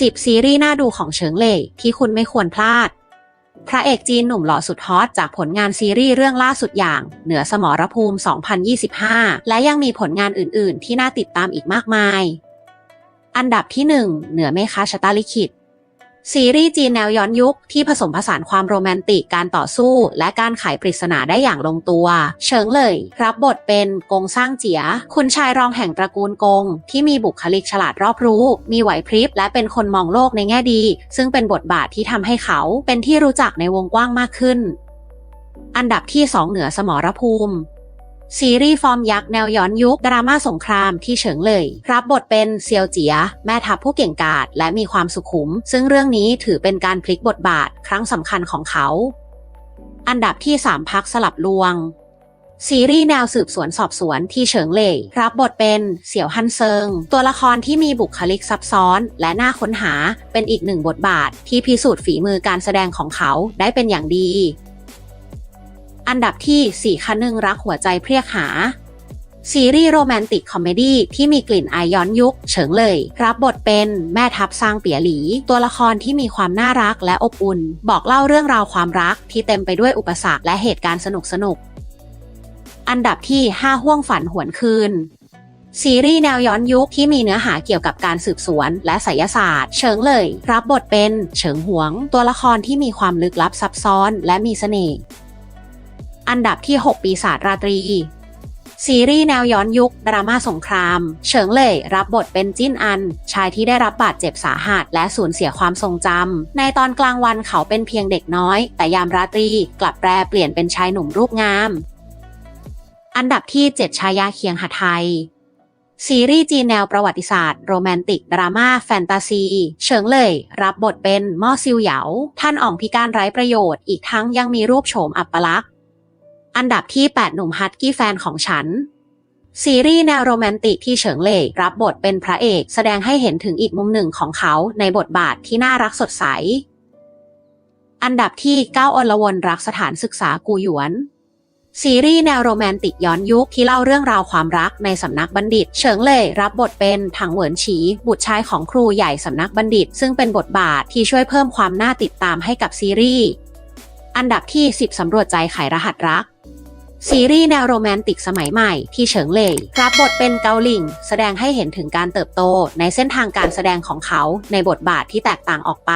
10 ซีรีส์น่าดูของเฉิงเล่ที่คุณไม่ควรพลาด พระเอกจีนหนุ่มหล่อสุดฮอตจากผลงานซีรีส์เรื่องล่าสุดอย่าง เหนือสมรภูมิ 2025 และยังมีผลงานอื่น ๆ ที่น่าติดตามอีกมากมาย อันดับที่ 1 เหนือเมคาชะตาลิขิต ซีรีส์จีนแนวย้อนยุคที่ผสมผสานความโรแมนติกการต่อสู้ และการไขปริศนาได้อย่างลงตัว เฉิงเลย รับบทเป็นกงซ่างเจีย คุณชายรองแห่งตระกูลกง ที่มีบุคลิกฉลาดรอบรู้ มีไหวพริบ และเป็นคนมองโลกในแง่ดี ซึ่งเป็นบทบาทที่ทำให้เขาเป็นที่รู้จักในวงกว้างมากขึ้น อันดับที่ 2 เหนือสมรภูมิ ซีรีส์ฟอร์มยักษ์แนวย้อนยุคดราม่าสงครามที่เฉิงเลย รับบทเป็นเซียวเจีย แม่ทัพผู้เก่งกาจและมีความสุขุม ซึ่งเรื่องนี้ถือเป็นการพลิกบทบาทครั้งสำคัญของเขา อันดับที่ 3 พักสลับลวงซีรีส์แนวสืบสวนสอบสวนที่เฉิงเล่รับบทเป็นเสี่ยวฮันเซิง ตัวละครที่มีบุคลิกซับซ้อนและน่าค้นหาเป็นอีกหนึ่งบทบาทที่พิสูจน์ฝีมือการแสดงของเขาได้เป็นอย่างดี อันดับที่ 4คันหนึ่งรักหัวใจเพรียกหา ซีรีส์โรแมนติกคอมเมดี้ที่มีกลิ่นอายย้อนยุค เฉิงเลย รับบทเป็นแม่ทัพซางเปียหลี ตัวละครที่มีความน่ารักและอบอุ่น บอกเล่าเรื่องราวความรักที่เต็มไปด้วยอุปสรรคและเหตุการณ์สนุกสนุกอันดับที่ 5 ห่วงฝันหวนคืนซีรีส์แนวย้อนยุคที่มีเนื้อหาเกี่ยวกับการสืบสวนและไสยศาสตร์ เฉิงเลย รับบทเป็น เฉิงหวง ตัวละครที่มีความลึกลับซับซ้อนและมีเสน่ห์ อันดับที่ 6 ปีศาจราตรี ซีรีส์แนวย้อนยุค ดราม่าสงคราม เฉิงเล่ยรับบทเป็นจิ้นอัน ชายที่ได้รับบาดเจ็บสาหัสและสูญเสียความทรงจำ ในตอนกลางวันเขาเป็นเพียงเด็กน้อย แต่ยามราตรีกลับแปลเปลี่ยนเป็นชายหนุ่มรูปงาม อันดับที่ 7 ชายาเคียงหไทยซีรีส์จีนแนวประวัติศาสตร์โรแมนติก ดราม่า แฟนตาซี เฉิงเลยรับบทเป็นม่อซิวเหยา ท่านอ่องพิการไร้ประโยชน์ อีกทั้งยังมีรูปโฉมอัปลักษณ์ อันดับที่ 8 หนุ่มฮัตกี้แฟนของฉัน ซีรีส์แนวโรแมนติกที่เฉิงเล่รับบทเป็นพระเอกแสดงให้เห็นถึงอีกมุมหนึ่งของเขาในบทบาทที่น่ารักสดใส อันดับที่ 9อลวนรักสถานศึกษากูหยวนซีรีส์แนวโรแมนติกย้อนยุคที่เล่าเรื่องราวความรักในสำนักบัณฑิต เฉิงเล่รับบทเป็นถังเหวินฉี บุตรชายของครูใหญ่สำนักบัณฑิต ซึ่งเป็นบทบาทที่ช่วยเพิ่มความน่าติดตามให้กับซีรีส์ อันดับที่ 10 สำรวจใจไขรหัสรัก ซีรีส์แนวโรแมนติกสมัยใหม่ที่เฉิงเล่รับบทเป็นเกาหลิงแสดงให้เห็นถึงการเติบโตในเส้นทางการแสดงของเขาในบทบาทที่แตกต่างออกไป